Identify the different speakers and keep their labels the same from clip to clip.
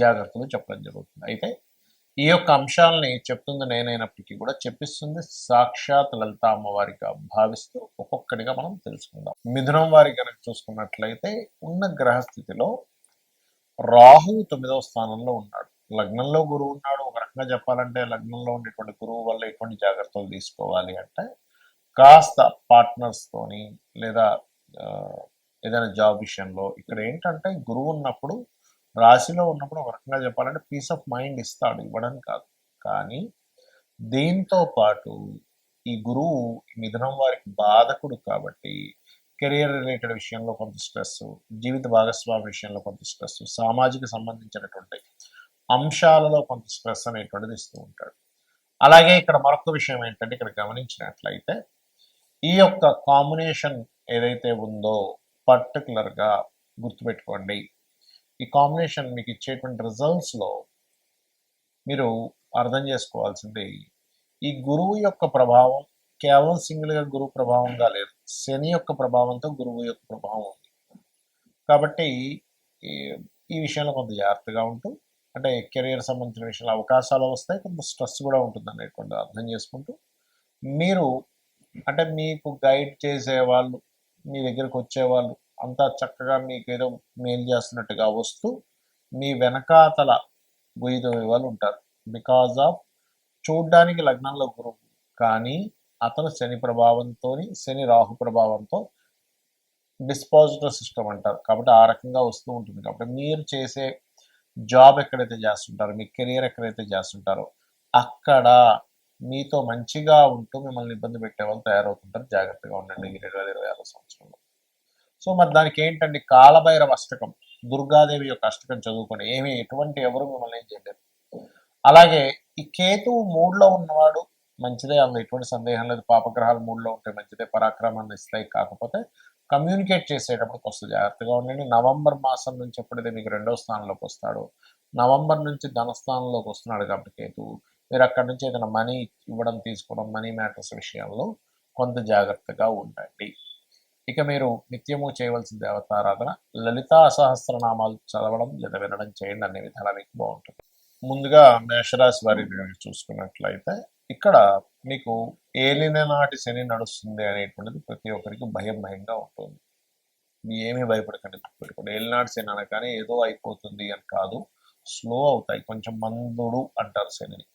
Speaker 1: జాగ్రత్తలు చెప్పడం జరుగుతుంది. అయితే ఈ యొక్క అంశాలని చెప్తుంది నేనైనప్పటికీ కూడా చెప్పిస్తుంది సాక్షాత్ లలిత అమ్మవారిగా భావిస్తూ ఒక్కొక్కటిగా మనం తెలుసుకుందాం. మిథునం వారి కనుక చూసుకున్నట్లయితే ఉన్న గ్రహస్థితిలో రాహు తొమ్మిదవ స్థానంలో ఉన్నాడు. లగ్నంలో గురువు ఉన్నాడు. ఒక రకంగా చెప్పాలంటే లగ్నంలో ఉండేటువంటి గురువు వల్ల ఎటువంటి జాగ్రత్తలు తీసుకోవాలి అంటే కాస్త పార్ట్నర్స్తోని లేదా ఏదైనా జాబ్ విషయంలో ఇక్కడ ఏంటంటే గురువు ఉన్నప్పుడు రాశిలో ఉన్నప్పుడు ఒక రకంగా చెప్పాలంటే పీస్ ఆఫ్ మైండ్ ఇస్తాడు ఇవ్వడం కాదు. కానీ దీంతో పాటు ఈ గురువు మిథునం వారికి బాధకుడు కాబట్టి కెరియర్ రిలేటెడ్ విషయంలో కొంత స్ట్రెస్ జీవిత భాగస్వామి విషయంలో కొంత స్ట్రెస్ సామాజిక సంబంధించినటువంటి అంశాలలో కొంత స్ట్రెస్ అనేటువంటిది ఇస్తూ ఉంటాడు. అలాగే ఇక్కడ మరొక విషయం ఏంటంటే ఇక్కడ గమనించినట్లయితే ఈ యొక్క కాంబినేషన్ ఏదైతే ఉందో పర్టికులర్గా గుర్తుపెట్టుకోండి. ఈ కాంబినేషన్ మీకు ఇచ్చేటువంటి రిజల్ట్స్లో మీరు అర్థం చేసుకోవాల్సింది ఈ గురువు యొక్క ప్రభావం కేవలం సింగిల్గా గురువు ప్రభావంగా లేదు. శని యొక్క ప్రభావంతో గురువు యొక్క ప్రభావం ఉంది. కాబట్టి ఈ విషయంలో కొంత జాగ్రత్తగా ఉంటూ అంటే కెరియర్ సంబంధించిన విషయంలో అవకాశాలు వస్తాయి కొంత స్ట్రెస్ కూడా ఉంటుంది అనేటువంటి అర్థం చేసుకుంటూ మీరు అంటే మీకు గైడ్ చేసే వాళ్ళు మీ దగ్గరకు వచ్చేవాళ్ళు అంతా చక్కగా మీకు ఏదో మేలు చేస్తున్నట్టుగా వస్తూ మీ వెనకాతల గొయ్యి వాళ్ళు ఉంటారు. బికాజ్ ఆఫ్ చూడ్డానికి లగ్నంలో గురువు. కానీ అతను శని ప్రభావంతో శని రాహు ప్రభావంతో డిస్పాజిటర్ సిస్టమ్ అంటారు. కాబట్టి ఆ రకంగా వస్తూ ఉంటుంది. కాబట్టి మీరు చేసే జాబ్ ఎక్కడైతే చేస్తుంటారో మీ కెరియర్ ఎక్కడైతే చేస్తుంటారో అక్కడ మీతో మంచిగా ఉంటూ మిమ్మల్ని ఇబ్బంది పెట్టే వాళ్ళు తయారవుతుంటారు. జాగ్రత్తగా ఉండండి. ఈ రెండు వేల ఇరవై ఆరో సంవత్సరంలో. సో మరి దానికి ఏంటండి కాలభైరవ అష్టకం? దుర్గాదేవి యొక్క అష్టకం చదువుకొని ఏమి ఎటువంటి ఎవరు మిమ్మల్ని ఏం చేయలేరు. అలాగే ఈ కేతువు మూడులో ఉన్నవాడు మంచిదే అందులో ఎటువంటి సందేహం లేదు. పాపగ్రహాలు మూడులో ఉంటే మంచిదే పరాక్రమాన్ని ఇస్తాయి కాకపోతే కమ్యూనికేట్ చేసేటప్పుడు కొంత జాగ్రత్తగా ఉండండి. నవంబర్ మాసం నుంచి ఎప్పుడైతే మీకు రెండో స్థానంలోకి వస్తాడు నవంబర్ నుంచి ధనస్థానంలోకి వస్తున్నాడు కాబట్టి కేతు మీరు అక్కడి నుంచి ఏదైనా మనీ ఇవ్వడం తీసుకోవడం మనీ మ్యాటర్స్ విషయంలో కొంత జాగ్రత్తగా ఉండండి. ఇక మీరు నిత్యము చేయవలసిన దేవతారాధన లలితా సహస్రనామాలు చదవడం లేదా వినడం చేయండి. అనే విధానం మీకు బాగుంటుంది. ముందుగా మేషరాశి వారి చూసుకున్నట్లయితే ఇక్కడ మీకు ఏలిన నాటి శని నడుస్తుంది అనేటువంటిది ప్రతి ఒక్కరికి భయం భయంగా ఉంటుంది. మీ ఏమీ భయపడకండి. పెట్టుకోండి ఏలినాటి శని అనగానే ఏదో అయిపోతుంది అని కాదు. స్లో అవుతాయి. కొంచెం మందుడు అంటారు శనిని.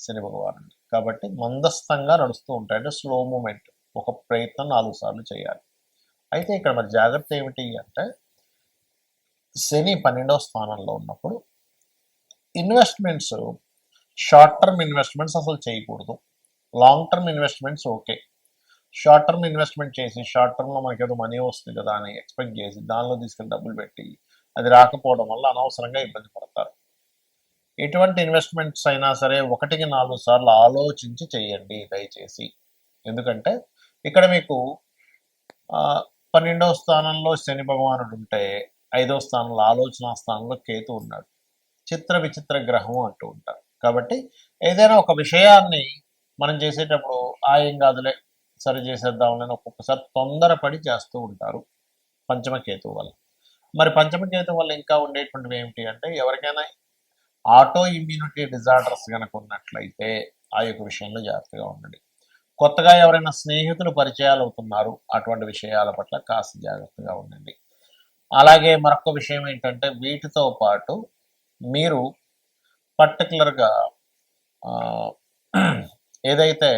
Speaker 1: శని భగవాను కాబట్టి మందస్థంగా నడుస్తూ ఉంటాయి. అంటే స్లో మూమెంట్. ఒక ప్రయత్నం నాలుగు సార్లు చేయాలి. అయితే ఇక్కడ మరి జాగ్రత్త ఏమిటి అంటే శని పన్నెండవ స్థానంలో ఉన్నప్పుడు ఇన్వెస్ట్మెంట్స్ షార్ట్ టర్మ్ ఇన్వెస్ట్మెంట్స్ అసలు చేయకూడదు. Long term investments okay short term investment చేసి షార్ట్ టర్మ్లో మనకి ఏదో మనీ వస్తుంది కదా అని ఎక్స్పెక్ట్ చేసి దానిలో తీసుకెళ్ళి డబ్బులు పెట్టి అది రాకపోవడం వల్ల అనవసరంగా ఇబ్బంది పడతారు. ఎటువంటి ఇన్వెస్ట్మెంట్స్ అయినా సరే ఒకటికి నాలుగు సార్లు ఆలోచించి చేయండి దయచేసి. ఎందుకంటే ఇక్కడ మీకు పన్నెండవ స్థానంలో శని భగవానుడు ఉంటే ఐదవ స్థానంలో ఆలోచన స్థానంలో కేతు ఉన్నాడు. చిత్ర విచిత్ర గ్రహం అంటూ ఉంటారు. కాబట్టి ఏదైనా ఒక విషయాన్ని మనం చేసేటప్పుడు ఆ ఏం కాదులే సరి చేసేద్దామని ఒక్కొక్కసారి తొందరపడి చేస్తూ ఉంటారు పంచమకేతు వల్ల. మరి పంచమకేతు వల్ల ఇంకా ఉండేటువంటివి ఏమిటి అంటే ఎవరికైనా ఆటో ఇమ్యూనిటీ డిజార్డర్స్ కనుక ఉన్నట్లయితే ఆ యొక్క విషయంలో జాగ్రత్తగా ఉండండి. కొత్తగా ఎవరైనా స్నేహితులు పరిచయాలు అవుతున్నారు అటువంటి విషయాల పట్ల కాస్త జాగ్రత్తగా ఉండండి. అలాగే మరొక విషయం ఏంటంటే వీటితో పాటు మీరు పర్టికులర్గా ఏదైతే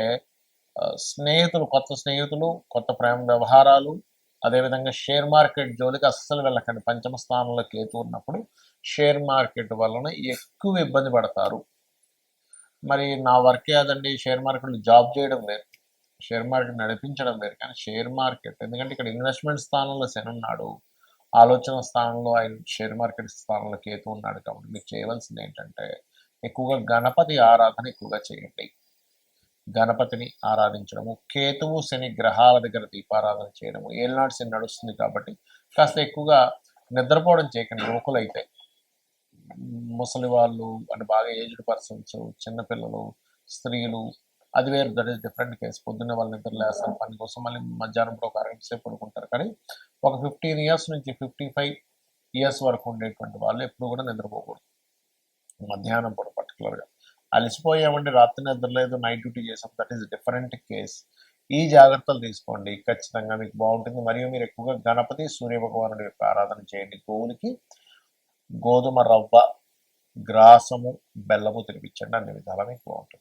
Speaker 1: స్నేహితులు కొత్త స్నేహితులు కొత్త ప్రేమ వ్యవహారాలు అదేవిధంగా షేర్ మార్కెట్ జోలికి అస్సలు వెళ్ళకండి. పంచమ స్థానంలో కేతు ఉన్నప్పుడు షేర్ మార్కెట్ వలన ఎక్కువ ఇబ్బంది పడతారు. మరి నా వర్కే అదండి. షేర్ మార్కెట్లో జాబ్ చేయడం వేరు. షేర్ మార్కెట్ నడిపించడం వేరు. కానీ షేర్ మార్కెట్ ఎందుకంటే ఇక్కడ ఇన్వెస్ట్మెంట్ స్థానంలో శని ఉన్నాడు. ఆలోచన స్థానంలో ఆయన షేర్ మార్కెట్ స్థానంలో కేతు ఉన్నాడు కాబట్టి మీరు చేయవలసింది ఏంటంటే ఎక్కువగా గణపతి ఆరాధన ఎక్కువగా చేయండి. గణపతిని ఆరాధించడము కేతువు శని గ్రహాల దగ్గర దీపారాధన చేయడము. ఏళ్ళనాడు శని నడుస్తుంది కాబట్టి కాస్త ఎక్కువగా నిద్రపోవడం చేయకండి. లోకులైతే ముసలి వాళ్ళు అంటే బాగా ఏజ్డ్ పర్సన్స్ చిన్నపిల్లలు స్త్రీలు అది వేరు దట్ ఈస్ డిఫరెంట్ కేసు పొద్దున్న వాళ్ళు నిద్ర లేస్తారు పని కోసం మళ్ళీ మధ్యాహ్నం ఒక అరగంట సేపు పడుకుంటారు. కానీ ఒక ఫిఫ్టీన్ ఇయర్స్ నుంచి ఫిఫ్టీ ఫైవ్ ఇయర్స్ వరకు ఉండేటువంటి వాళ్ళు ఎప్పుడు కూడా నిద్రపోకూడదు. మధ్యాహ్నం పూట పర్టికులర్గా అలసిపోయామండి రాత్రి నిద్ర లేదు నైట్ డ్యూటీ చేసాం. దట్ ఈస్ డిఫరెంట్ కేస్ ఈ జాగ్రత్తలు తీసుకోండి. ఖచ్చితంగా మీకు బాగుంటుంది. మరియు మీరు ఎక్కువగా గణపతి సూర్య భగవానుడి యొక్క ఆరాధన చేయండి. గోవులకి గోధుమ రవ్వ గ్రాసము బెల్లము తినిపించండి. అన్ని విధాలా మీకు బాగుంటుంది.